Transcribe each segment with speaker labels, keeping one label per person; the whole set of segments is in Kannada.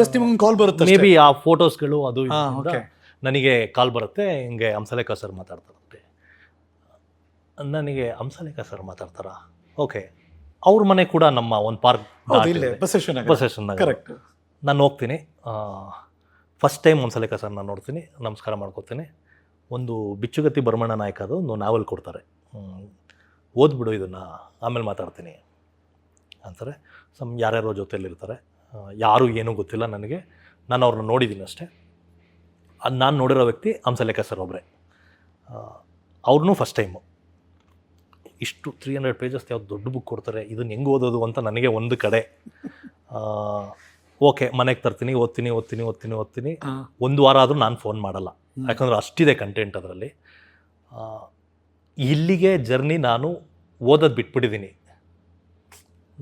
Speaker 1: ಜಸ್ಟ್ ನಿಮ್ಗೆ ಕಾಲ್ ಬರುತ್ತೆ
Speaker 2: ಮೇ ಬಿ ಆ ಫೋಟೋಸ್ಗಳು ಅದು ನನಗೆ ಕಾಲ್ ಬರುತ್ತೆ. ಹಿಂಗೆ ಹಂಸಲೇಖ ಸರ್ ಮಾತಾಡ್ತಾರಂತೆ. ನನಗೆ ಹಂಸಲೇಖ ಸರ್ ಮಾತಾಡ್ತಾರಾ? ಓಕೆ ಅವ್ರ ಮನೆ ಕೂಡ ನಮ್ಮ ಒಂದು ಪಾರ್ಕ್
Speaker 1: ಬಸವೇಶ್ವರ ಕರೆಕ್ಟ್
Speaker 2: ನಾನು ಹೋಗ್ತೀನಿ. ಫಸ್ಟ್ ಟೈಮ್ ಹಂಸಲೇಖ ಸರ್ ನಾನು ನೋಡ್ತೀನಿ. ನಮಸ್ಕಾರ ಮಾಡ್ಕೋತೀನಿ ಒಂದು ಬಿಚ್ಚುಗತ್ತಿ ಭರಮಣ್ಣ ನಾಯಕದು ಒಂದು ನಾವೆಲ್ ಕೊಡ್ತಾರೆ. ಓದ್ಬಿಡು ಇದನ್ನು. ಆಮೇಲೆ ಮಾತಾಡ್ತೀನಿ. ಅಂತಾರೆ. ಸಮ್ ಯಾರ್ಯಾರೋ ಜೊತೆಯಲ್ಲಿರ್ತಾರೆ ಯಾರು ಏನೂ ಗೊತ್ತಿಲ್ಲ ನನಗೆ. ನಾನು ಅವ್ರನ್ನ ನೋಡಿದ್ದೀನಿ ಅಷ್ಟೇ. ಅದು ನಾನು ನೋಡಿರೋ ವ್ಯಕ್ತಿ ಹಂಸಲೇಖ ಸರ್ ಒಬ್ಬರೇ ಅವ್ರನ್ನೂ ಫಸ್ಟ್ ಟೈಮು ಇಷ್ಟು ತ್ರೀ ಹಂಡ್ರೆಡ್ ಪೇಜಸ್ ಯಾವ್ದು ದೊಡ್ಡ ಬುಕ್ ಕೊಡ್ತಾರೆ ಇದನ್ನು ಹೆಂಗೆ ಓದೋದು ಅಂತ ನನಗೆ ಒಂದು ಕಡೆ. ಓಕೆ ಮನೆಗೆ ತರ್ತೀನಿ ಓದ್ತೀನಿ ಓದ್ತೀನಿ ಓದ್ತೀನಿ ಓದ್ತೀನಿ. ಒಂದು ವಾರ ಆದರೂ ನಾನು ಫೋನ್ ಮಾಡಲ್ಲ. ಯಾಕಂದ್ರೆ ಅಷ್ಟಿದೆ ಕಂಟೆಂಟ್ ಅದರಲ್ಲಿ. ಇಲ್ಲಿಗೆ ಜರ್ನಿ ನಾನು ಓದೋದು ಬಿಟ್ಬಿಟ್ಟಿದ್ದೀನಿ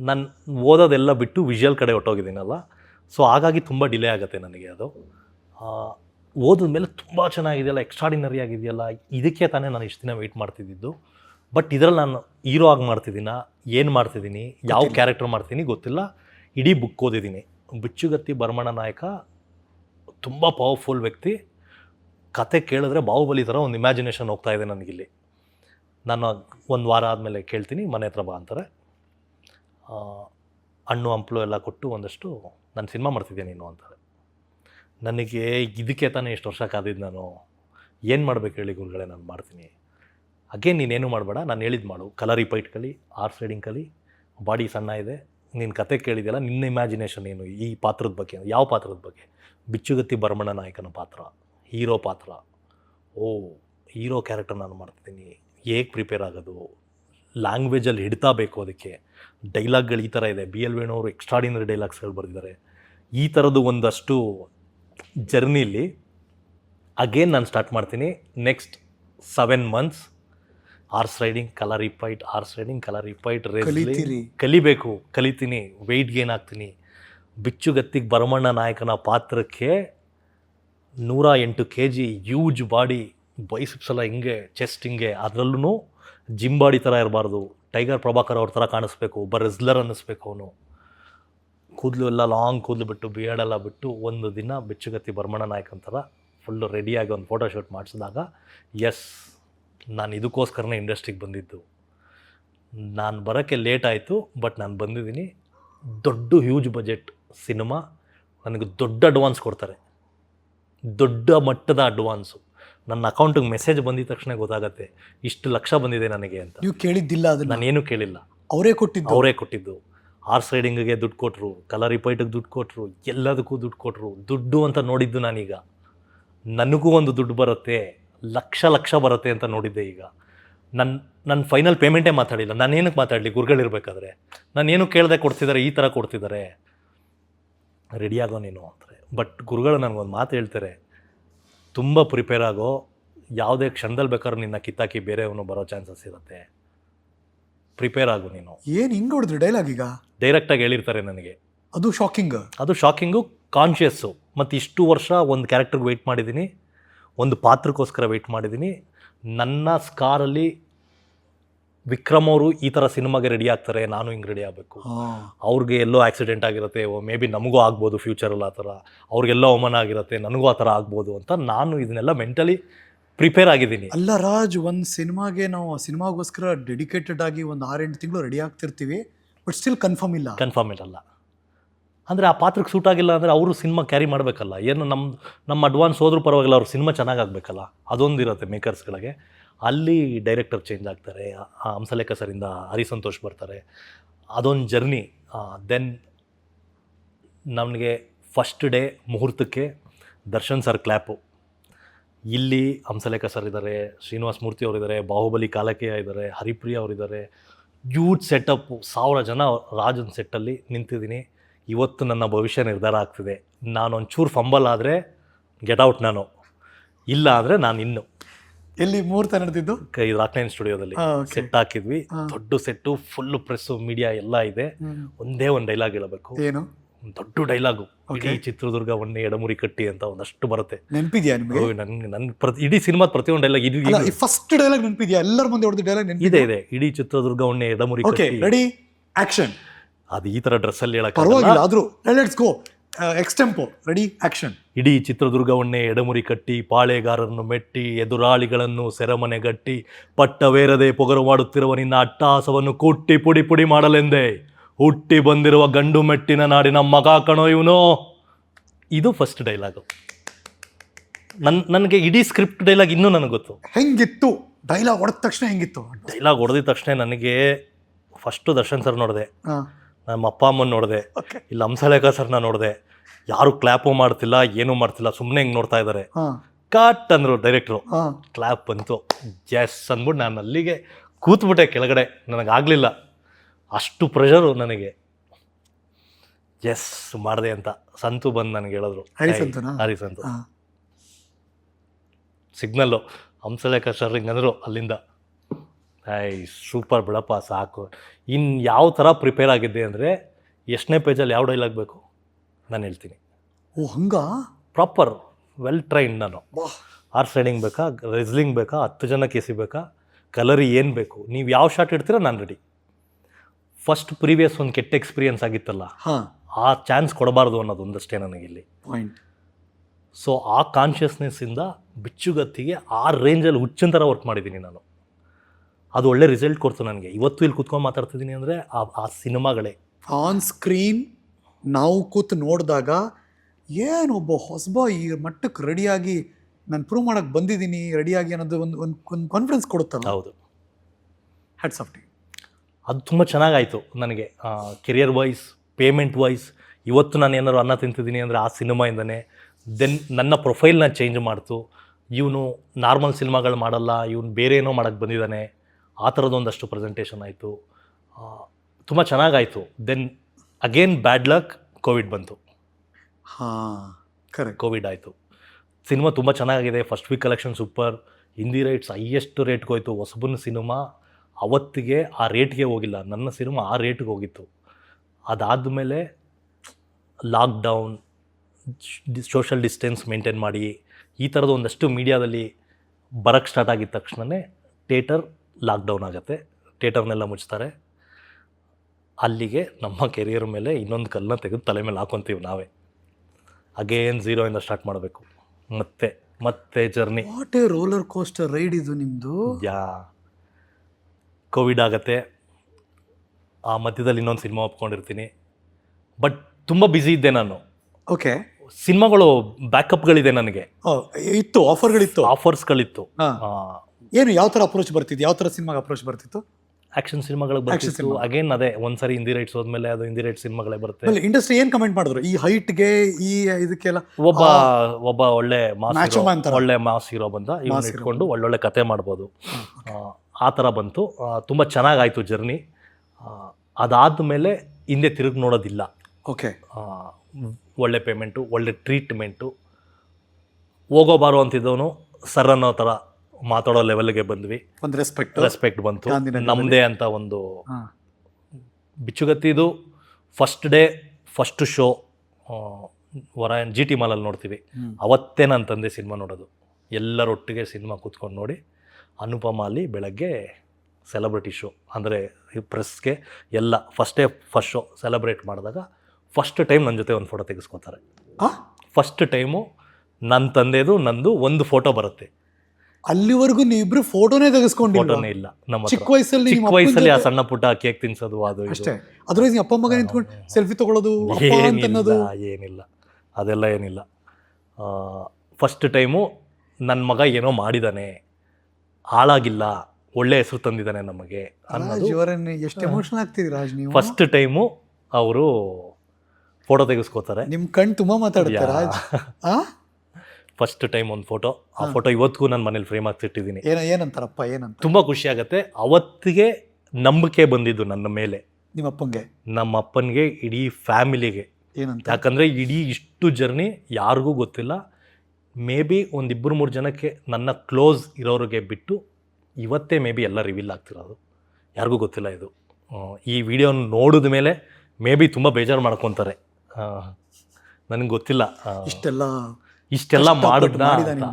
Speaker 2: ನಾನು ಓದೋದೆಲ್ಲ ಬಿಟ್ಟು ವಿಷುವಲ್ ಕಡೆ ಹೊಟ್ಟೋಗಿದ್ದೀನಲ್ಲ ಸೊ ಹಾಗಾಗಿ ತುಂಬ ಡಿಲೇ ಆಗುತ್ತೆ ನನಗೆ ಅದು. ಓದಿದ ಮೇಲೆ ತುಂಬ ಚೆನ್ನಾಗಿದೆಯಲ್ಲ ಎಕ್ಸ್ಟ್ರಾಡಿನರಿ ಆಗಿದೆಯಲ್ಲ ಇದಕ್ಕೆ ತಾನೇ ನಾನು ಇಷ್ಟು ದಿನ ವೆಯ್ಟ್ ಮಾಡ್ತಿದ್ದಿದ್ದು. ಬಟ್ ಇದರಲ್ಲಿ ನಾನು ಹೀರೋ ಆಗಿ ಮಾಡ್ತಿದ್ದೀನ ಏನು ಮಾಡ್ತಿದ್ದೀನಿ ಯಾವ ಕ್ಯಾರೆಕ್ಟರ್ ಮಾಡ್ತೀನಿ ಗೊತ್ತಿಲ್ಲ. ಇಡೀ ಬುಕ್ ಓದಿದ್ದೀನಿ. ಬಿಚ್ಚುಗತ್ತಿ ಭರಮಣ ನಾಯಕ ತುಂಬ ಪವರ್ಫುಲ್ ವ್ಯಕ್ತಿ. ಕತೆ ಕೇಳಿದ್ರೆ ಬಾಹುಬಲಿ ಥರ ಒಂದು ಇಮ್ಯಾಜಿನೇಷನ್ ಹೋಗ್ತಾ ಇದೆ ನನಗಿಲ್ಲಿ. ನಾನು ಒಂದು ವಾರ ಆದಮೇಲೆ ಕೇಳ್ತೀನಿ ಮನೆ ಹತ್ರ ಬಾ ಅಂತಾರೆ. ಹಣ್ಣು, ಹಂಪಲು ಎಲ್ಲ ಕೊಟ್ಟು ಒಂದಷ್ಟು ನಾನು ಸಿನಿಮಾ ಮಾಡ್ತಿದ್ದೆ ನೀನು ಅಂತಾರೆ ನನಗೆ ಇದಕ್ಕೆ ತಾನೇ ಎಷ್ಟು ವರ್ಷ ಕಾದಿದ್ದು ನಾನು. ಏನು ಮಾಡ್ಬೇಕು ಹೇಳಿ ಗುರುಗಳೇ, ನಾನು ಮಾಡ್ತೀನಿ. ಅಗೇನ್ ನೀನೇನು ಮಾಡಬೇಡ, ನಾನು ಹೇಳಿದ್ದು ಮಾಡು. ಕಲರ್ ಪೈಟ್ ಕಲಿ ಆರ್ ಸೈಡಿಂಗ್ ಕಲಿ, ಬಾಡಿ ಸಣ್ಣ ಇದೆ ನಿನ್ನ ಕತೆ ಕೇಳಿದೆಯಲ್ಲ, ನಿನ್ನ ಇಮ್ಯಾಜಿನೇಷನ್ ಏನು, ಈ ಪಾತ್ರದ ಬಗ್ಗೆ, ಯಾವ ಪಾತ್ರದ ಬಗ್ಗೆ? ಬಿಚ್ಚುಗತ್ತಿ ಭರಮಣ ನಾಯಕನ ಪಾತ್ರ, ಹೀರೋ ಪಾತ್ರ. ಓ, ಹೀರೋ ಕ್ಯಾರೆಕ್ಟರ್ ನಾನು ಮಾಡ್ತಿದ್ದೀನಿ. ಹೇಗೆ ಪ್ರಿಪೇರ್ ಆಗೋದು? ಲ್ಯಾಂಗ್ವೇಜಲ್ಲಿ ಹಿಡ್ತಾ ಬೇಕು ಅದಕ್ಕೆ. ಡೈಲಾಗ್ಗಳು ಈ ಥರ ಇದೆ. ಬಿ ಎಲ್ ವೇಣುವರು ಎಕ್ಸ್ಟ್ರಾಡಿನರಿ ಡೈಲಾಗ್ಸ್ಗಳು ಬರೆದಿದ್ದಾರೆ. ಈ ಥರದ್ದು ಒಂದಷ್ಟು ಜರ್ನಿಲಿ ಅಗೇನ್ ನಾನು ಸ್ಟಾರ್ಟ್ ಮಾಡ್ತೀನಿ. Next seven months horse riding Kalaripayattu horse riding Kalaripayattu
Speaker 1: race
Speaker 2: ಕಲಿಬೇಕು ಕಲಿತೀನಿ ವೆಯ್ಟ್ ಗೇನ್ ಆಗ್ತೀನಿ. ಬಿಚ್ಚುಗತ್ತಿಗೆ ಭರಮಣ್ಣ ನಾಯಕನ ಪಾತ್ರಕ್ಕೆ ನೂರ ಎಂಟು K G huge body biceps ಎಲ್ಲ ಹಿಂಗೆ ಚೆಸ್ಟ್ ಹಿಂಗೆ ಅದರಲ್ಲೂ ಜಿಮ್ ಬಾಡಿ ಥರ ಇರಬಾರ್ದು. ಟೈಗರ್ ಪ್ರಭಾಕರ್ ಅವ್ರ ಥರ ಕಾಣಿಸ್ಬೇಕು. ಒಬ್ಬ ರೆಸ್ಲರ್ ಅನ್ನಿಸ್ಬೇಕು ಅವನು. ಕೂದಲು ಎಲ್ಲ ಲಾಂಗ್ ಕೂದಲು ಬಿಟ್ಟು ಬಿಯರ್ಡೆಲ್ಲ ಬಿಟ್ಟು ಒಂದು ದಿನ ಬೆಚ್ಚುಗತ್ತಿ ಭರ್ಮಣ ನಾಯಕ್ ಅಂತಾರ. ಫುಲ್ಲು ರೆಡಿಯಾಗಿ ಒಂದು ಫೋಟೋ ಶೂಟ್ ಮಾಡಿಸಿದಾಗ ಎಸ್ ನಾನು ಇದಕ್ಕೋಸ್ಕರನೇ ಇಂಡಸ್ಟ್ರಿಗೆ ಬಂದಿದ್ದು. ನಾನು ಬರೋಕ್ಕೆ ಲೇಟ್ ಆಯಿತು ಬಟ್ ನಾನು ಬಂದಿದ್ದೀನಿ. ದೊಡ್ಡ ಹ್ಯೂಜ್ ಬಜೆಟ್ ಸಿನಿಮಾ ನನಗೆ ದೊಡ್ಡ ಅಡ್ವಾನ್ಸ್ ಕೊಡ್ತಾರೆ. ದೊಡ್ಡ ಮಟ್ಟದ ಅಡ್ವಾನ್ಸು ನನ್ನ ಅಕೌಂಟಿಗೆ ಮೆಸೇಜ್ ಬಂದಿದ ತಕ್ಷಣ ಗೊತ್ತಾಗತ್ತೆ ಇಷ್ಟು ಲಕ್ಷ ಬಂದಿದೆ ನನಗೆ ಅಂತ.
Speaker 1: ನೀವು ಕೇಳಿದ್ದಿಲ್ಲ ಅದನ್ನ?
Speaker 2: ನಾನೇನು ಕೇಳಿಲ್ಲ.
Speaker 1: ಅವರೇ ಕೊಟ್ಟಿದ್ದು?
Speaker 2: ಅವರೇ ಕೊಟ್ಟಿದ್ದು. ಹಾರ್ಸ್ ರೈಡಿಂಗಿಗೆ ದುಡ್ಡು ಕೊಟ್ಟರು ಕಲರ್ ಪೈಟಿಗೆ ದುಡ್ಡು ಕೊಟ್ಟರು ಎಲ್ಲದಕ್ಕೂ ದುಡ್ಡು ಕೊಟ್ಟರು ದುಡ್ಡು ಅಂತ ನೋಡಿದ್ದು ನಾನೀಗ. ನನಗೂ ಒಂದು ದುಡ್ಡು ಬರುತ್ತೆ ಲಕ್ಷ ಲಕ್ಷ ಬರುತ್ತೆ ಅಂತ ನೋಡಿದ್ದೆ ಈಗ. ನನ್ನ ನನ್ನ ಫೈನಲ್ ಪೇಮೆಂಟೇ ಮಾತಾಡಿಲ್ಲ. ನಾನು ಏನಕ್ಕೆ ಮಾತಾಡಲಿ? ಗುರುಗಳಿರ್ಬೇಕಾದ್ರೆ ನಾನು ಏನು ಕೇಳದೆ ಕೊಡ್ತಿದ್ದಾರೆ ಈ ಥರ ಕೊಡ್ತಿದ್ದಾರೆ ರೆಡಿಯಾಗೋ ನೀನು ಅಂತಾರೆ ಬಟ್ ಗುರುಗಳು ನನಗೊಂದು ಮಾತು ಹೇಳ್ತಾರೆ ತುಂಬ ಪ್ರಿಪೇರ್ ಆಗೋ ಯಾವುದೇ ಕ್ಷಣದಲ್ಲಿ ಬೇಕಾದ್ರೂ ನಿನ್ನ ಕಿತ್ತಾಕಿ ಬೇರೆಯವನು ಬರೋ ಚಾನ್ಸಸ್ ಇರುತ್ತೆ. ಪ್ರಿಪೇರ್ ಆಗು ನೀನು.
Speaker 1: ಏನು ಹಿಂಗೆ ಹೊಡೆದ್ರಿ ಡೈಲಾಗ್ ಈಗ?
Speaker 2: ಡೈರೆಕ್ಟಾಗಿ ಹೇಳಿರ್ತಾರೆ ನನಗೆ.
Speaker 1: ಅದು ಶಾಕಿಂಗ್
Speaker 2: ಅದು ಶಾಕಿಂಗು ಕಾನ್ಷಿಯಸ್ಸು ಮತ್ತು ಇಷ್ಟು ವರ್ಷ ಒಂದು ಕ್ಯಾರೆಕ್ಟರ್ಗೆ ವೆಯ್ಟ್ ಮಾಡಿದ್ದೀನಿ ಒಂದು ಪಾತ್ರಕ್ಕೋಸ್ಕರ ವೆಯ್ಟ್ ಮಾಡಿದ್ದೀನಿ ನನ್ನ ಸ್ಕಾರಲ್ಲಿ ವಿಕ್ರಮ್ ಅವರು ಈ ಥರ ಸಿನಿಮಾಗೆ ರೆಡಿ ಆಗ್ತಾರೆ ನಾನು ಹಿಂಗೆ ರೆಡಿ ಆಗಬೇಕು. ಅವ್ರಿಗೆ ಎಲ್ಲೋ ಆಕ್ಸಿಡೆಂಟ್ ಆಗಿರುತ್ತೆ ಮೇ ಬಿ ನಮಗೂ ಆಗ್ಬೋದು ಫ್ಯೂಚರಲ್ಲಿ ಆ ಥರ ಅವ್ರಿಗೆಲ್ಲ ಒಮನ್ ಆಗಿರುತ್ತೆ ನನಗೂ ಆ ಥರ ಆಗ್ಬೋದು ಅಂತ ನಾನು ಇದನ್ನೆಲ್ಲ ಮೆಂಟಲಿ ಪ್ರಿಪೇರ್ ಆಗಿದ್ದೀನಿ.
Speaker 1: ಅಲ್ಲ ರಾಜ್ ಒಂದು ಸಿನಿಮಾಗೆ ನಾವು ಆ ಸಿನಿಮಾಗೋಸ್ಕರ ಡೆಡಿಕೇಟೆಡ್ ಆಗಿ ಒಂದು ಆರೆಂಟು ತಿಂಗಳು ರೆಡಿ ಆಗ್ತಿರ್ತೀವಿ ಬಟ್ ಸ್ಟಿಲ್ ಕನ್ಫರ್ಮ್ ಇಲ್ಲ.
Speaker 2: ಕನ್ಫರ್ಮ್ ಇರಲ್ಲ ಅಂದರೆ ಆ ಪಾತ್ರಕ್ಕೆ ಸೂಟ್ ಆಗಿಲ್ಲ ಅಂದರೆ ಅವರು ಸಿನಿಮಾ ಕ್ಯಾರಿ ಮಾಡಬೇಕಲ್ಲ. ಏನು ನಮ್ಮ ನಮ್ಮ ಅಡ್ವಾನ್ಸ್ ಹೋದ್ರೂ ಪರವಾಗಿಲ್ಲ ಅವ್ರ ಸಿನಿಮಾ ಚೆನ್ನಾಗಾಗಬೇಕಲ್ಲ ಅದೊಂದು ಇರುತ್ತೆ ಮೇಕರ್ಸ್ಗಳಿಗೆ ಅಲ್ಲಿ ಡೈರೆಕ್ಟರ್ ಚೇಂಜ್ ಆಗ್ತಾರೆ ಹಂಸಲೇಖ ಸರಿಂದ ಹರಿ ಸಂತೋಷ್ ಬರ್ತಾರೆ. ಅದೊಂದು ಜರ್ನಿ. ದೆನ್ ನಮಗೆ ಫಸ್ಟ್ ಡೇ ಮುಹೂರ್ತಕ್ಕೆ ದರ್ಶನ್ ಸರ್ ಕ್ಲ್ಯಾಪು ಇಲ್ಲಿ ಹಂಸಲೇಖ ಸರ್ ಇದ್ದಾರೆ ಶ್ರೀನಿವಾಸ ಮೂರ್ತಿ ಅವರಿದ್ದಾರೆ ಬಾಹುಬಲಿ ಕಾಲಕೇಯ ಇದ್ದಾರೆ ಹರಿಪ್ರಿಯ ಅವರಿದ್ದಾರೆ ಯೂತ್ ಸೆಟಪ್ಪು ಸಾವಿರ ಜನ ರಾಜನ್ ಸೆಟ್ಟಲ್ಲಿ ನಿಂತಿದ್ದೀನಿ. ಇವತ್ತು ನನ್ನ ಭವಿಷ್ಯ ನಿರ್ಧಾರ ಆಗ್ತಿದೆ. ನಾನು ಒಂಚೂರು ಫಂಬಲ್ ಆದರೆ ಗೆಟ್ ಔಟ್ ನಾನು. ಇಲ್ಲ ಅಂದರೆ ನಾನು ಇನ್ನು
Speaker 1: ಎಲ್ಲಿ ಮುಹೂರ್ತ ನಡೆದಿದ್ದು?
Speaker 2: ಕೈ ರಾಕ್ಲೈನ್ ಸ್ಟುಡಿಯೋದಲ್ಲಿ ಸೆಟ್ ಹಾಕಿದ್ವಿ. ದೊಡ್ಡ ಸೆಟ್ಟು ಫುಲ್ ಪ್ರೆಸ್ ಮೀಡಿಯಾ ಎಲ್ಲ ಇದೆ. ಒಂದೇ ಒಂದು ಡೈಲಾಗ್ ಹೇಳಬೇಕು.
Speaker 1: ಏನು?
Speaker 2: ಒಂದ್ ದೊಡ್ಡ ಡೈಲಾಗು
Speaker 1: ಈ
Speaker 2: ಇಡೀ ಚಿತ್ರದುರ್ಗ ಒಣ್ಣೆ ಎಡಮುರಿ ಕಟ್ಟಿ ಅಂತ ಒಂದಷ್ಟು ಬರುತ್ತೆ.
Speaker 1: ನೆನಪಿದ್ಯಾ ನಿಮಗೆ?
Speaker 2: ನನ್ಗೆ ನನ್ನ ಪ್ರತಿ ಇಡೀ ಸಿನಿಮಾದ ಪ್ರತಿಯೊಂದು ಡೈಲಾಗ್ ಇದು
Speaker 1: ಫಸ್ಟ್ ಡೈಲಾಗ್ ನೆನಪಿದ್ಯಾ? ಎಲ್ಲರ ಮುಂದೆ ಹೊಡೆದ ಡೈಲಾಗ್
Speaker 2: ಇದೆ ಇದೆ. ಇಡೀ ಚಿತ್ರದುರ್ಗ ಒಣ್ಣೆ ಎಡಮುರಿ
Speaker 1: ಓಕೆ
Speaker 2: ಕಟ್ಟಿ.
Speaker 1: ರೆಡಿ ಆಕ್ಷನ್
Speaker 2: ಅದು ಈ ತರ ಡ್ರೆಸ್ ಅಲ್ಲಿ ಹೇಳಕ್
Speaker 1: ಪರವಾಗಿಲ್ಲ ಆದ್ರೂ let's go extempore ready action
Speaker 2: ಇಡೀ ಚಿತ್ರದುರ್ಗವನ್ನೇ ಎಡಮುರಿ ಕಟ್ಟಿ ಪಾಳೆಗಾರರನ್ನು ಮೆಟ್ಟಿ ಎದುರಾಳಿಗಳನ್ನು ಸೆರೆಮನೆಗಟ್ಟಿ ಪಟ್ಟವೇರದೆ ಪೊಗರು ಮಾಡುತ್ತಿರುವ ನಿನ್ನ ಅಟ್ಟಹಾಸವನ್ನು ಕುಟ್ಟಿ ಪುಡಿ ಪುಡಿ ಮಾಡಲೆಂದೇ. ಹುಟ್ಟಿ ಬಂದಿರುವ ಗಂಡು ಮೆಟ್ಟಿನ ನಾಡಿನ ಮಗ ಕಣೋ ಇವನು. ಇದು ಫಸ್ಟ್ ಡೈಲಾಗ್ ನನ್ ನನಗೆ ಇಡೀ ಸ್ಕ್ರಿಪ್ಟ್ ಡೈಲಾಗ್ ಇನ್ನೂ ನನಗೆ ಗೊತ್ತು.
Speaker 1: ಹೆಂಗಿತ್ತು? ಡೈಲಾಗ್ ಹೊಡೆದ ತಕ್ಷಣ ಹೆಂಗಿತ್ತು?
Speaker 2: ಡೈಲಾಗ್ ಹೊಡೆದ ತಕ್ಷಣ ನನಗೆ ಫಸ್ಟು ದರ್ಶನ್ ಸರ್ ನೋಡಿದೆ. ನಮ್ಮ ಅಪ್ಪ ಅಮ್ಮನ ನೋಡಿದೆ. ಇಲ್ಲಿ ಹಂಸಲೇಖ ಸರ್ನ ನೋಡಿದೆ. ಯಾರು ಕ್ಲಾಪು ಮಾಡ್ತಿಲ್ಲ ಏನೂ ಮಾಡ್ತಿಲ್ಲ ಸುಮ್ಮನೆ ಹಿಂಗೆ ನೋಡ್ತಾ ಇದ್ದಾರೆ ಕಾಟ್ ಅಂದರು ಡೈರೆಕ್ಟ್ರು
Speaker 1: ಕ್ಲಾಪ್
Speaker 2: ಕ್ಲ್ಯಾಪ್ ಬಂತು. ಜಸ್ ಅಂದ್ಬಿಟ್ಟು ನಾನು ಅಲ್ಲಿಗೆ ಕೂತ್ಬಿಟ್ಟೆ ಕೆಳಗಡೆ. ನನಗಾಗಲಿಲ್ಲ. ಅಷ್ಟು ಪ್ರೆಷರು ನನಗೆ. ಎಸ್ ಮಾಡಿದೆ ಅಂತ. ಸಂತು ಬಂದು ನನಗೆ ಹೇಳಿದ್ರು.
Speaker 1: ಹರಿ
Speaker 2: "ಏಯ್,
Speaker 1: ಸಂತುನಾ?
Speaker 2: ಹರಿ ಸಂತು. ಸಿಗ್ನಲ್ಲು ಹಂಸಲೇಖ ಸರ್ ಹಿಂಗಂದ್ರು ಅಲ್ಲಿಂದ. ಐ ಸೂಪರ್ ಬಿಡಪ್ಪ ಸಾಕು. ಇನ್ನು ಯಾವ ಥರ ಪ್ರಿಪೇರ್ ಆಗಿದ್ದೆ ಅಂದರೆ ಎಷ್ಟನೇ ಪೇಜಲ್ಲಿ ಯಾವ ಡೈಲಾಗ್ ಬೇಕು? ನಾನು ಹೇಳ್ತೀನಿ.
Speaker 1: ಓ ಹಂಗ?
Speaker 2: ಪ್ರಾಪರ್ ವೆಲ್ ಟ್ರೈನ್ ನಾನು.
Speaker 1: ಆರ್
Speaker 2: ಆರ್ಸ್ ರೈಡಿಂಗ್ ಬೇಕಾ ರೆಸ್ಲಿಂಗ್ ಬೇಕಾ ಹತ್ತು ಜನಕ್ಕೆ ಎಸಿಬೇಕಾ ಕಲರಿ ಏನು ಬೇಕು? ನೀವು ಯಾವ ಶಾಟ್ ಇಡ್ತೀರಾ ನಾನು ರೆಡಿ ಫಸ್ಟ್ ಪ್ರೀವಿಯಸ್ ಒಂದು ಕೆಟ್ಟ ಎಕ್ಸ್ಪೀರಿಯನ್ಸ್ ಆಗಿತ್ತಲ್ಲ
Speaker 1: ಹಾಂ.
Speaker 2: ಆ ಚಾನ್ಸ್ ಕೊಡಬಾರ್ದು ಅನ್ನೋದು ಒಂದಷ್ಟೇ ನನಗಿಲ್ಲಿ
Speaker 1: ಪಾಯಿಂಟ್
Speaker 2: ಸೊ ಆ ಕಾನ್ಷಿಯಸ್ನೆಸ್ಸಿಂದ ಬಿಚ್ಚುಗತ್ತಿಗೆ ಆ ರೇಂಜಲ್ಲಿ ಹುಚ್ಚಿನ ಥರ ವರ್ಕ್ ಮಾಡಿದ್ದೀನಿ ನಾನು. ಅದು ಒಳ್ಳೆ ರಿಸಲ್ಟ್ ಕೊಡ್ತು ನನಗೆ. ಇವತ್ತು ಇಲ್ಲಿ ಕುತ್ಕೊಂಡು ಮಾತಾಡ್ತಿದ್ದೀನಿ ಅಂದರೆ ಆ ಆ ಸಿನಿಮಾಗಳೇ.
Speaker 1: ಆನ್ ಸ್ಕ್ರೀನ್ ನಾವು ಕೂತು ನೋಡಿದಾಗ ಏನು ಒಬ್ಬ ಹೊಸಬ ಈ ಮಟ್ಟಕ್ಕೆ ರೆಡಿಯಾಗಿ ನಾನು ಪ್ರೂವ್ ಮಾಡಕ್ಕೆ ಬಂದಿದ್ದೀನಿ ರೆಡಿಯಾಗಿ ಅನ್ನೋದು ಒಂದು ಒಂದು ಒಂದು ಕಾನ್ಫಿಡೆನ್ಸ್ ಕೊಡುತ್ತಲ್ಲ?
Speaker 2: ಹೌದು.
Speaker 1: ಹ್ಯಾಟ್ಸ್ ಆಫ್
Speaker 2: ಅದು ತುಂಬ ಚೆನ್ನಾಗಾಯಿತು ನನಗೆ. ಕೆರಿಯರ್ ವೈಸ್ ಪೇಮೆಂಟ್ ವೈಸ್ ಇವತ್ತು ನಾನು ಏನಾದ್ರು ಅನ್ನ ತಿಂತಿದ್ದೀನಿ ಅಂದರೆ ಆ ಸಿನಿಮಾಯಿಂದನೇ. ದೆನ್ ನನ್ನ ಪ್ರೊಫೈಲ್ನ ಚೇಂಜ್ ಮಾಡ್ತು. ಇವನು ನಾರ್ಮಲ್ ಸಿನಿಮಾಗಳು ಮಾಡಲ್ಲ ಇವನು ಬೇರೆ ಏನೋ ಮಾಡೋಕ್ಕೆ ಬಂದಿದ್ದಾನೆ. ಆ ಥರದೊಂದಷ್ಟು ಪ್ರೆಸೆಂಟೇಷನ್ ಆಯಿತು. ತುಂಬ ಚೆನ್ನಾಗಾಯಿತು. Then again bad luck Covid ಬಂತು.
Speaker 1: ಹಾಂ ಕರೆಕ್ಟ್
Speaker 2: ಕೋವಿಡ್ ಆಯಿತು. ಸಿನಿಮಾ ತುಂಬ ಚೆನ್ನಾಗಿದೆ. First week collection super Hindi rights highest ರೇಟ್ಗೆ ಹೋಯಿತು. ಹೊಸಬನ ಸಿನಿಮಾ ಅವತ್ತಿಗೆ ಆ ರೇಟ್ಗೆ ಹೋಗಿಲ್ಲ. ನನ್ನ ಸಿನಿಮಾ ಆ ರೇಟ್ಗೆ ಹೋಗಿತ್ತು. ಅದಾದಮೇಲೆ ಲಾಕ್ಡೌನ್ ಸೋಷಲ್ ಡಿಸ್ಟೆನ್ಸ್ ಮೇಂಟೈನ್ ಮಾಡಿ ಈ ಥರದ ಒಂದಷ್ಟು ಮೀಡಿಯಾದಲ್ಲಿ ಬರೋಕ್ಕೆ ಸ್ಟಾರ್ಟ್ ಆಗಿದ ತಕ್ಷಣವೇ ಥಿಯೇಟರ್ ಲಾಕ್ಡೌನ್ ಆಗುತ್ತೆ. ಥಿಯೇಟರ್ನೆಲ್ಲ ಮುಚ್ತಾರೆ. ಅಲ್ಲಿಗೆ ನಮ್ಮ ಕೆರಿಯರ್ ಮೇಲೆ ಇನ್ನೊಂದು ಕಲ್ಲನ್ನ ತೆಗೆದು ತಲೆ ಮೇಲೆ ಹಾಕೊತೀವಿ ನಾವೇ. ಅಗೇನ್ ಝೀರೋಯಿಂದ ಸ್ಟಾರ್ಟ್ ಮಾಡಬೇಕು. ಮತ್ತೆ ಮತ್ತೆ journey
Speaker 1: what a roller coaster ride ಇದು ನಿಮ್ಮದು
Speaker 2: ಯಾ. ಕೋವಿಡ್ ಆಗತ್ತೆ. ಆ ಮಧ್ಯದಲ್ಲಿ ಇನ್ನೊಂದು ಸಿನಿಮಾ ಒಪ್ಕೊಂಡಿರ್ತೀನಿ. ಬಟ್ ತುಂಬ ಬ್ಯುಸಿ ಇದ್ದೆ ನಾನು.
Speaker 1: ಓಕೆ
Speaker 2: ಸಿನಿಮಾಗಳು ಬ್ಯಾಕಪ್ಗಳಿದೆ ನನಗೆ.
Speaker 1: ಇತ್ತು ಆಫರ್ಗಳಿತ್ತು
Speaker 2: ಆಫರ್ಸ್ಗಳಿತ್ತು
Speaker 1: ಏನು ಯಾವ ಥರ ಅಪ್ರೋಚ್ ಬರ್ತಿತ್ತು? ಯಾವ ಥರ ಸಿನಿಮಾಗೆ ಅಪ್ರೋಚ್ ಬರ್ತಿತ್ತು?
Speaker 2: ಆ್ಯಕ್ಷನ್ ಸಿನಿಮಾಗಳಿಗೆ ಬರ್ತಿತ್ತು. ಅಗೇನ್ ಅದೇ ಒಂದ್ಸರಿ ಹಿಂದಿ ರೈಟ್ಸ್ ಹೋದ್ಮೇಲೆ ಅದು ಹಿಂದಿ ರೈಟ್ ಸಿನಿಮಾಗಳೇ ಬರುತ್ತೆ.
Speaker 1: ಆಮೇಲೆ ಇಂಡಸ್ಟ್ರಿ ಏನು ಕಮೆಂಟ್ ಮಾಡಿದ್ರು? ಈ ಹೈಟ್ಗೆ ಈ ಇದಕ್ಕೆಲ್ಲ?
Speaker 2: ಒಬ್ಬ ಒಬ್ಬ ಒಳ್ಳೆ ಮಾಸ್
Speaker 1: Macho man ತರ.
Speaker 2: ಒಳ್ಳೆ ಮಾಸ್ ಹೀರೋ ಬಂದ. ಇವನ್ನ ಇಟ್ಕೊಂಡು ಒಳ್ಳೊಳ್ಳೆ ಕತೆ ಮಾಡ್ಬೋದು. ಆ, ಥರ ಬಂತು. ಆ, ತುಂಬ ಚೆನ್ನಾಗಾಯಿತು ಜರ್ನಿ ಅದಾದಮೇಲೆ ಹಿಂದೆ ತಿರುಗಿ ನೋಡೋದಿಲ್ಲ.
Speaker 1: ಓಕೆ
Speaker 2: ಆ, ಒಳ್ಳೆ ಪೇಮೆಂಟು ಒಳ್ಳೆ ಟ್ರೀಟ್ಮೆಂಟು ಹೋಗೋ ಬಾರೋ ಅಂತಿದ್ದವನು ಸರ್ ಅನ್ನೋ ಥರ ಮಾತಾಡೋ ಲೆವೆಲ್ಗೆ ಬಂದ್ವಿ.
Speaker 1: ಒಂದು ರೆಸ್ಪೆಕ್ಟ್
Speaker 2: ರೆಸ್ಪೆಕ್ಟ್ ಬಂತು. ನಮ್ಮದೇ ಅಂತ ಒಂದು ಬಿಚ್ಚುಗತ್ತಿದು ಫಸ್ಟ್ ಡೇ ಫಸ್ಟ್ ಶೋ ವರ ಜಿ ಟಿ ಮಾಲಲ್ಲಿ ನೋಡ್ತೀವಿ. ಅವತ್ತೇ ನನ್ನ ತಂದೆ ಸಿನಿಮಾ ನೋಡೋದು. ಎಲ್ಲರೊಟ್ಟಿಗೆ ಸಿನಿಮಾ ಕೂತ್ಕೊಂಡು ನೋಡಿ ಅನುಪಮ ಅಲ್ಲಿ ಬೆಳಗ್ಗೆ ಸೆಲೆಬ್ರಿಟಿ ಶೋ ಅಂದರೆ ಪ್ರೆಸ್ಗೆ ಎಲ್ಲ first day first show celebrate ಮಾಡಿದಾಗ ಫಸ್ಟ್ ಟೈಮ್ ನನ್ನ ಜೊತೆ ಒಂದು ಫೋಟೋ ತೆಗೆಸ್ಕೊತಾರೆ. ಫಸ್ಟ್ ಟೈಮು ನನ್ನ ತಂದೆದು ನಂದು ಒಂದು ಫೋಟೋ ಬರುತ್ತೆ.
Speaker 1: ಅಲ್ಲಿವರೆಗೂ ನೀವಿಬ್ರು ಫೋಟೋನೇ ತೆಗೆಸ್ಕೊಂಡಿಲ್ಲ.
Speaker 2: ಫೋಟೋನೇ ಇಲ್ಲ ನಮ್ಮ ಹತ್ರ.
Speaker 1: ಚಿಕ್ಕ ವಯಸ್ಸಲ್ಲಿ ನಿಮ್ಮ
Speaker 2: ಚಿಕ್ಕ
Speaker 1: ಅಪ್ಪನ್
Speaker 2: ವಯಸ್ಸಲ್ಲಿ ಆ
Speaker 1: ಜೊತೆ-
Speaker 2: ಸಣ್ಣ ಪುಟ್ಟ ಕೇಕ್ ತಿನ್ಸೋದು ಅದು ಇದು.
Speaker 1: ಅಷ್ಟೇ. ಅದ್ರೈಸ್ ನಿಮ್ಮ ಅಪ್ಪ ಮಗ ನಿಂತ್ಕೊಂಡು ಸೆಲ್ಫಿ ತಗೊಳ್ಳೋದು ಅಪ್ಪ ಅಂತ ಅನ್ನೋದು.
Speaker 2: ಏನಿಲ್ಲ. ಏನಿಲ್ಲ. ಅದೆಲ್ಲ ಏನಿಲ್ಲ ಫಸ್ಟ್ ಟೈಮು ನನ್ನ ಮಗ ಏನೋ ಮಾಡಿದ್ದಾನೆ ಹಾಳಾಗಿಲ್ಲ ಒಳ್ಳೆ ಹೆಸರು ತಂದಿದ್ದಾನೆ ನಮಗೆ ಅನ್ನೋದು.
Speaker 1: ರಾಜ್ ಇವರನ್ನ ಎಷ್ಟು ಎಮೋಷನಲ್ ಆಗ್ತಿದ್ರಿ ರಾಜ್ ನೀವು?
Speaker 2: ಫಸ್ಟ್ ಟೈಮು ಅವರು ಫೋಟೋ ತೆಗೆಸ್ಕೋತಾರೆ.
Speaker 1: ನಿಮ್ ಕಣ್ಣು ತುಂಬಾ ಮಾತಾಡುತ್ತೆ ರಾಜ್. ಆ?
Speaker 2: ಫಸ್ಟ್ ಟೈಮ್ ಒಂದು ಫೋಟೋ ಆ ಫೋಟೋ ಇವತ್ತಿಗೂ ನನ್ನ ಮನೇಲಿ ಫ್ರೇಮ್ ಆಗ್ತಿಟ್ಟಿದ್ದೀನಿ
Speaker 1: ಏನ ಏನಂತಾರಪ್ಪ ಏನಂತ?
Speaker 2: ತುಂಬ ಖುಷಿ ಆಗುತ್ತೆ. ಅವತ್ತಿಗೆ ನಂಬಿಕೆ ಬಂದಿದ್ದು ನನ್ನ ಮೇಲೆ.
Speaker 1: ನಿಮ್ಮ ಅಪ್ಪಂಗೆ
Speaker 2: ನಮ್ಮ ಅಪ್ಪನಿಗೆ ಇಡೀ ಫ್ಯಾಮಿಲಿಗೆ.
Speaker 1: ಏನಂತ?
Speaker 2: ಯಾಕಂದರೆ ಇಡೀ ಇಷ್ಟು ಜರ್ನಿ ಯಾರಿಗೂ ಗೊತ್ತಿಲ್ಲ. ಮೇ ಬಿ ಒಂದಿಬ್ಬರು ಮೂರು ಜನಕ್ಕೆ ನನ್ನ ಕ್ಲೋಸ್ ಇರೋರಿಗೆ ಬಿಟ್ಟು ಇವತ್ತೇ ಮೇ ಬಿ ಎಲ್ಲ ರಿವೀಲ್ ಆಗ್ತಿರೋದು. ಯಾರಿಗೂ ಗೊತ್ತಿಲ್ಲ ಇದು. ಈ ವಿಡಿಯೋ ನೋಡಿದ ಮೇಲೆ ಮೇ ಬಿ ತುಂಬ ಬೇಜಾರು ಮಾಡ್ಕೊತಾರೆ. ನನಗೆ ಗೊತ್ತಿಲ್ಲ.
Speaker 1: ಇಷ್ಟೆಲ್ಲ
Speaker 2: ಇಷ್ಟೆಲ್ಲ ಮಾಡಿದ್ನ
Speaker 1: ಮಾಡಿದಾನೆ
Speaker 2: ಅಂತ.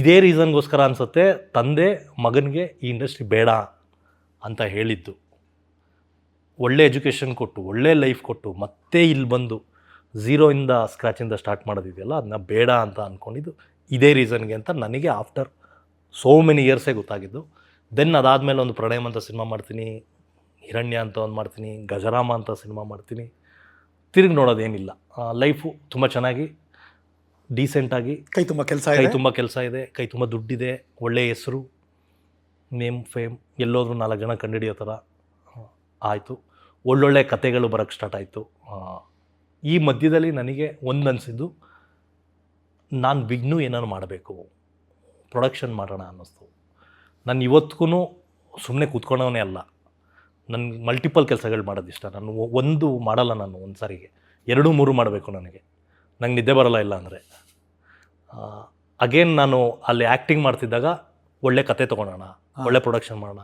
Speaker 2: ಇದೇ ರೀಸನ್ಗೋಸ್ಕರ ಅನ್ಸುತ್ತೆ ತಂದೆ ಮಗನಿಗೆ ಈ ಇಂಡಸ್ಟ್ರಿ ಬೇಡ ಅಂತ ಹೇಳಿದ್ದು. ಒಳ್ಳೆ ಎಜುಕೇಷನ್ ಕೊಟ್ಟು ಒಳ್ಳೆ ಲೈಫ್ ಕೊಟ್ಟು ಮತ್ತೆ ಇಲ್ಲಿ ಬಂದು ಝೀರೋಯಿಂದ ಸ್ಕ್ರ್ಯಾಚಿಂದ ಸ್ಟಾರ್ಟ್ ಮಾಡೋದಿದೆಯಲ್ಲ ಅದನ್ನ ಬೇಡ ಅಂತ ಅಂದ್ಕೊಂಡಿದ್ದು ಇದೇ ರೀಸನ್ಗೆ ಅಂತ ನನಗೆ ಆಫ್ಟರ್ ಸೋ ಮೆನಿ ಇಯರ್ಸೇ ಗೊತ್ತಾಗಿದ್ದು. ದೆನ್ ಅದಾದಮೇಲೆ ಒಂದು ಪ್ರಣಯಮ್ ಅಂತ ಸಿನಿಮಾ ಮಾಡ್ತೀನಿ ಹಿರಣ್ಯ ಅಂತ ಒಂದು ಮಾಡ್ತೀನಿ ಗಜರಾಮ ಅಂತ ಸಿನಿಮಾ ಮಾಡ್ತೀನಿ. ತಿರುಗಿ ನೋಡೋದೇನಿಲ್ಲ. ಲೈಫು ತುಂಬ ಚೆನ್ನಾಗಿ ಡೀಸೆಂಟಾಗಿ
Speaker 1: ಕೈ ತುಂಬ ಕೆಲಸ
Speaker 2: ಕೈ ತುಂಬ ಕೆಲಸ ಇದೆ ಕೈ ತುಂಬ ದುಡ್ಡಿದೆ ಒಳ್ಳೆಯ ಹೆಸರು ನೇಮ್ ಫೇಮ್ ಎಲ್ಲೋದ್ರೂ ನಾಲ್ಕು ಜನ ಕಂಡುಹಿಡಿಯೋ ಥರ ಆಯಿತು. ಒಳ್ಳೊಳ್ಳೆ ಕತೆಗಳು ಬರೋಕ್ಕೆ ಸ್ಟಾರ್ಟ್ ಆಯಿತು. ಈ ಮಧ್ಯದಲ್ಲಿ ನನಗೆ ಒಂದು ಅನಿಸಿದ್ದು ನಾನು ಬಿಗ್ನು ಏನಾದ್ರು ಮಾಡಬೇಕು ಪ್ರೊಡಕ್ಷನ್ ಮಾಡೋಣ ಅನ್ನಿಸ್ತು. ನಾನು ಇವತ್ತಿಗೂ ಸುಮ್ಮನೆ ಕೂತ್ಕೊಳ್ಳೋನೇ ಅಲ್ಲ. ನನಗೆ ಮಲ್ಟಿಪಲ್ ಕೆಲಸಗಳು ಮಾಡೋದು ಇಷ್ಟ ನಾನು ಒಂದು ಮಾಡಲ್ಲ ನಾನು ಒಂದು ಸಾರಿಗೆ ಎರಡು ಮೂರು ಮಾಡಬೇಕು ನನಗೆ. ನಂಗೆ ನಿದ್ದೆ ಬರಲ್ಲ ಇಲ್ಲ ಅಂದರೆ. ಅಗೇನ್ ನಾನು ಅಲ್ಲಿ ಆ್ಯಕ್ಟಿಂಗ್ ಮಾಡ್ತಿದ್ದಾಗ ಒಳ್ಳೆ ಕತೆ ತೊಗೊಳೋಣ. ಒಳ್ಳೆ ಪ್ರೊಡಕ್ಷನ್ ಮಾಡೋಣ.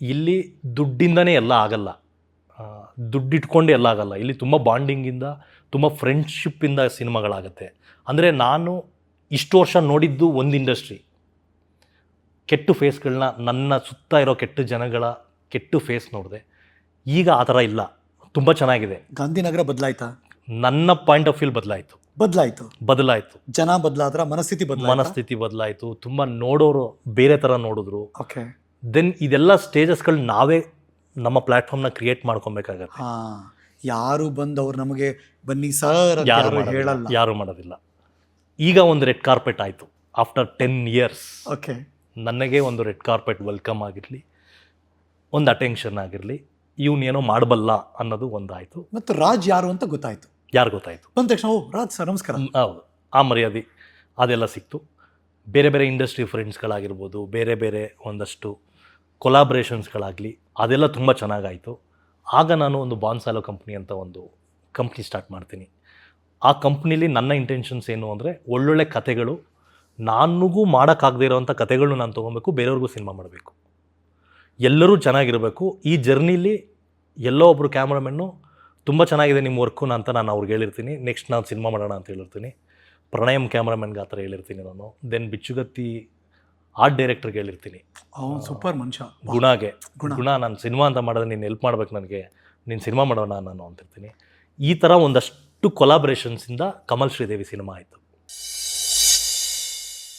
Speaker 2: ಇಲ್ಲಿ ದುಡ್ಡಿಂದನೇ ಎಲ್ಲ ಆಗಲ್ಲ. ದುಡ್ಡಿಟ್ಕೊಂಡೆ ದುಡ್ಡು ಎಲ್ಲ ಆಗಲ್ಲ. ಇಲ್ಲಿ ತುಂಬ ಬಾಂಡಿಂಗಿಂದ ತುಂಬ ಫ್ರೆಂಡ್ಶಿಪ್ಪಿಂದ ಸಿನಿಮಾಗಳಾಗತ್ತೆ. ಅಂದರೆ ನಾನು ಇಷ್ಟು ವರ್ಷ ನೋಡಿದ್ದು ಒಂದು ಇಂಡಸ್ಟ್ರಿ ಕೆಟ್ಟು ಫೇಸ್ಗಳನ್ನ ನನ್ನ ಸುತ್ತ ಇರೋ ಕೆಟ್ಟ ಜನಗಳ ಕೆಟ್ಟು ಫೇಸ್ ನೋಡಿದೆ. ಈಗ ಆ ಥರ ಇಲ್ಲ. ತುಂಬ ಚೆನ್ನಾಗಿದೆ.
Speaker 1: ಗಾಂಧಿನಗರ ಬದಲಾಯ್ತಾ?
Speaker 2: ನನ್ನ ಪಾಯಿಂಟ್ ಆಫ್ ವ್ಯೂ ಬದಲಾಯಿತು.
Speaker 1: ಬದಲಾಯ್ತು.
Speaker 2: ಬದಲಾಯಿತು.
Speaker 1: ಜನ ಬದಲಾದ್ರ ಮನಸ್ಥಿತಿ
Speaker 2: ಮನಸ್ಥಿತಿ ಬದಲಾಯಿತು. ತುಂಬ ನೋಡೋರು ಬೇರೆ ಥರ ನೋಡಿದ್ರು.
Speaker 1: ಓಕೆ.
Speaker 2: ದೆನ್ ಇದೆಲ್ಲ ಸ್ಟೇಜಸ್ಗಳು ನಾವೇ ನಮ್ಮ ಪ್ಲ್ಯಾಟ್ಫಾರ್ಮ್ನ ಕ್ರಿಯೇಟ್ ಮಾಡ್ಕೊಬೇಕಾಗತ್ತೆ.
Speaker 1: ಹಾ. ಯಾರು ಬಂದು ಅವ್ರು ನಮಗೆ ಬನ್ನಿ ಸರ್ ಅಂತ
Speaker 2: ಯಾರು
Speaker 1: ಯಾರು
Speaker 2: ಮಾಡೋದಿಲ್ಲ.
Speaker 1: ಹೇಳಲ್ಲ.
Speaker 2: ಯಾರು ಮಾಡೋದಿಲ್ಲ. ಈಗ ಒಂದು ರೆಡ್ ಕಾರ್ಪೆಟ್ ಆಯಿತು. After ten years
Speaker 1: okay.
Speaker 2: ನನಗೆ ಒಂದು ರೆಡ್ ಕಾರ್ಪೆಟ್ ವೆಲ್ಕಮ್ ಆಗಿರಲಿ ಒಂದು ಅಟೆನ್ಷನ್ ಆಗಿರಲಿ ಇವನೇನೋ ಮಾಡಬಲ್ಲ ಅನ್ನೋದು ಒಂದಾಯಿತು.
Speaker 1: ಮತ್ತು ರಾಜ್ ಯಾರು ಅಂತ ಗೊತ್ತಾಯ್ತು.
Speaker 2: ಯಾರು ಗೊತ್ತಾಯಿತು?
Speaker 1: ಬಂದ ತಕ್ಷಣ ಓ ರಾಜ್ ಸರ್ ನಮಸ್ಕಾರ.
Speaker 2: ಹೌದು. ಆ ಮರ್ಯಾದೆ ಅದೆಲ್ಲ ಸಿಕ್ತು. ಬೇರೆ ಬೇರೆ ಇಂಡಸ್ಟ್ರಿ ಫ್ರೆಂಡ್ಸ್ಗಳಾಗಿರ್ಬೋದು ಬೇರೆ ಬೇರೆ ಒಂದಷ್ಟು ಕೊಲಾಬ್ರೇಷನ್ಸ್ಗಳಾಗಲಿ ಅದೆಲ್ಲ ತುಂಬ ಚೆನ್ನಾಗಾಯಿತು. ಆಗ ನಾನು ಒಂದು ಬಾನ್ಸಾಲೋ ಕಂಪ್ನಿ ಅಂತ ಒಂದು ಕಂಪ್ನಿ ಸ್ಟಾರ್ಟ್ ಮಾಡ್ತೀನಿ. ಆ ಕಂಪ್ನಿಲಿ ನನ್ನ ಇಂಟೆನ್ಷನ್ಸ್ ಏನು ಅಂದರೆ ಒಳ್ಳೊಳ್ಳೆ ಕತೆಗಳು ನನಗೂ ಮಾಡೋಕ್ಕಾಗದೇ ಇರೋವಂಥ ಕತೆಗಳು ನಾನು ತೊಗೊಬೇಕು ಬೇರೆಯವ್ರಿಗೂ ಸಿನಿಮಾ ಮಾಡಬೇಕು. ಎಲ್ಲರೂ ಚೆನ್ನಾಗಿರಬೇಕು. ಈ ಜರ್ನಿಲಿ ಎಲ್ಲೋ ಒಬ್ಬರು ಕ್ಯಾಮ್ರಾಮೆನ್ನು ತುಂಬ ಚೆನ್ನಾಗಿದೆ ನಿಮ್ಮ ವರ್ಕು ಅಂತ ನಾನು ಅವ್ರಿಗೆ ಹೇಳಿರ್ತೀನಿ. ನೆಕ್ಸ್ಟ್ ನಾನು ಸಿನಿಮಾ ಮಾಡೋಣ ಅಂತ ಹೇಳಿರ್ತೀನಿ. ಪ್ರಣಯಂ ಕ್ಯಾಮ್ರಾಮನ್ಗೆ ಆ ಥರ ಹೇಳಿರ್ತೀನಿ ನಾನು. ದೆನ್ ಬಿಚ್ಚುಗತ್ತಿ ಆರ್ಟ್ ಡೈರೆಕ್ಟರ್ಗೆ ಹೇಳಿರ್ತೀನಿ.
Speaker 1: ಅವ್ನು ಸೂಪರ್ ಮನುಷ್ಯ.
Speaker 2: ಗುಣಾಗೆ.
Speaker 1: ಗುಣ.
Speaker 2: ಗುಣ ನಾನು ಸಿನಿಮಾ ಅಂತ ಮಾಡಿದ್ರೆ ನೀನು ಹೆಲ್ಪ್ ಮಾಡ್ಬೇಕು ನನಗೆ. ನೀನು ಸಿನಿಮಾ ಮಾಡೋಣ ನಾನು ಅಂತಿರ್ತೀನಿ. ಈ ಥರ ಒಂದಷ್ಟು ಕೊಲಾಬ್ರೇಷನ್ಸಿಂದ ಕಮಲ್ ಶ್ರೀದೇವಿ ಸಿನಿಮಾ ಆಯಿತು.